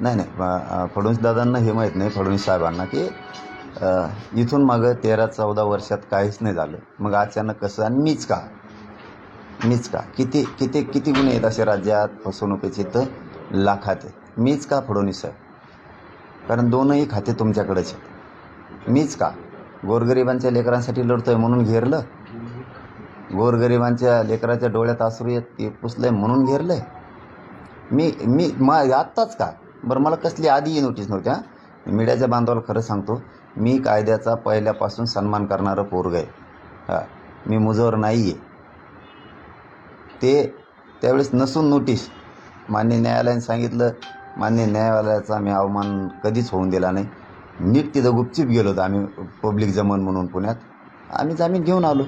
नाही नाही. फडणवीस दादांना हे माहीत नाही फडणवीस साहेबांना की इथून मागं तेरा चौदा वर्षात काहीच नाही झालं. मग अचानक कसं आणि मीच का? मीच का? किती किती किती गुन्हे आहेत असे राज्यात फसवणुकीचे तर लाखात आहे मीच का फडणवीस साहेब? कारण दोनही खाते तुमच्याकडेच आहेत. मीच का? गोरगरिबांच्या लेकरांसाठी लढतो आहे म्हणून घेरलं? गोरगरिबांच्या लेकराच्या डोळ्यात आसरू येत ते पुसलं आहे म्हणून घेरलं आहे मी मी मा आत्ताच का? बरं मला कसली आधी नोटीस नव्हत्या मीडियाच्या बांधवाला खरं सांगतो मी कायद्याचा पहिल्यापासून सन्मान करणारं पोरग आहे. हां. मी मुजोर नाही आहे ते त्यावेळेस नसून नोटीस मान्य न्यायालयाने सांगितलं मान्य न्यायालयाचा मी अवमान कधीच होऊन दिला नाही. नीट तिथं गुपचीप गेलो होतो आम्ही पब्लिक जमन म्हणून पुण्यात. आम्ही जामीन घेऊन आलो.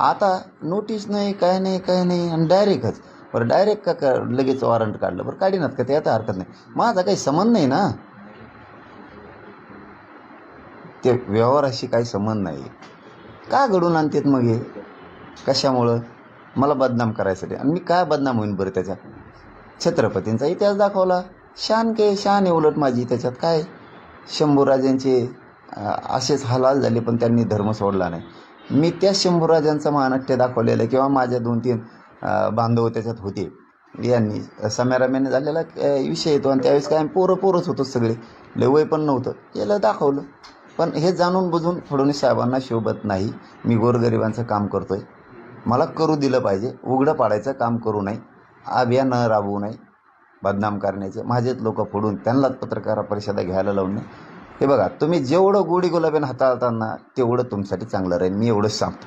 आता नोटीस नाही काय नाही काय नाही आणि डायरेक्टच बरं डायरेक्ट का का लगेच वॉरंट काढलं? बरं काढीनात का त्यात हरकत नाही. माझा काही संबंध नाही ना. ते व्यवहाराशी काही संबंध नाही. का घडून आणतात मग हे? कशामुळं? मला बदनाम करायसाठी. आणि मी काय बदनाम होईन बरं त्याच्यात छत्रपतींचा इतिहास दाखवला. शान के शान आहे उलट माझी त्याच्यात काय? शंभूराजांचे असेच हलाल झाले पण त्यांनी धर्म सोडला नाही. मी त्या शंभूराजांचा महानाट्य दाखवलेलं आहे किंवा माझ्या दोन तीन बांधव त्याच्यात होते. यांनी सम्याराम्याने झालेला विषय येतो आणि त्यावेळेस काय आम्ही पोरं पोरंच होतो सगळे. लय वय पण नव्हतं. केलं दाखवलं. पण हे जाणून बुजून फडणवीस साहेबांना शोभत नाही. मी गोरगरिबांचं काम करतोय. मला करू दिलं पाहिजे. उघडं पाडायचं काम करू नये. अभियान राबवू नये. बदनाम करण्याचे. माझेच लोक फोडून त्यांनाच पत्रकार परिषदा घ्यायला लावून नये. हे बघा तुम्ही जेवढं गोडी गुलाबीन हाताळताना तेवढं तुमच्यासाठी चांगलं राहील. मी एवढंच सांगतो.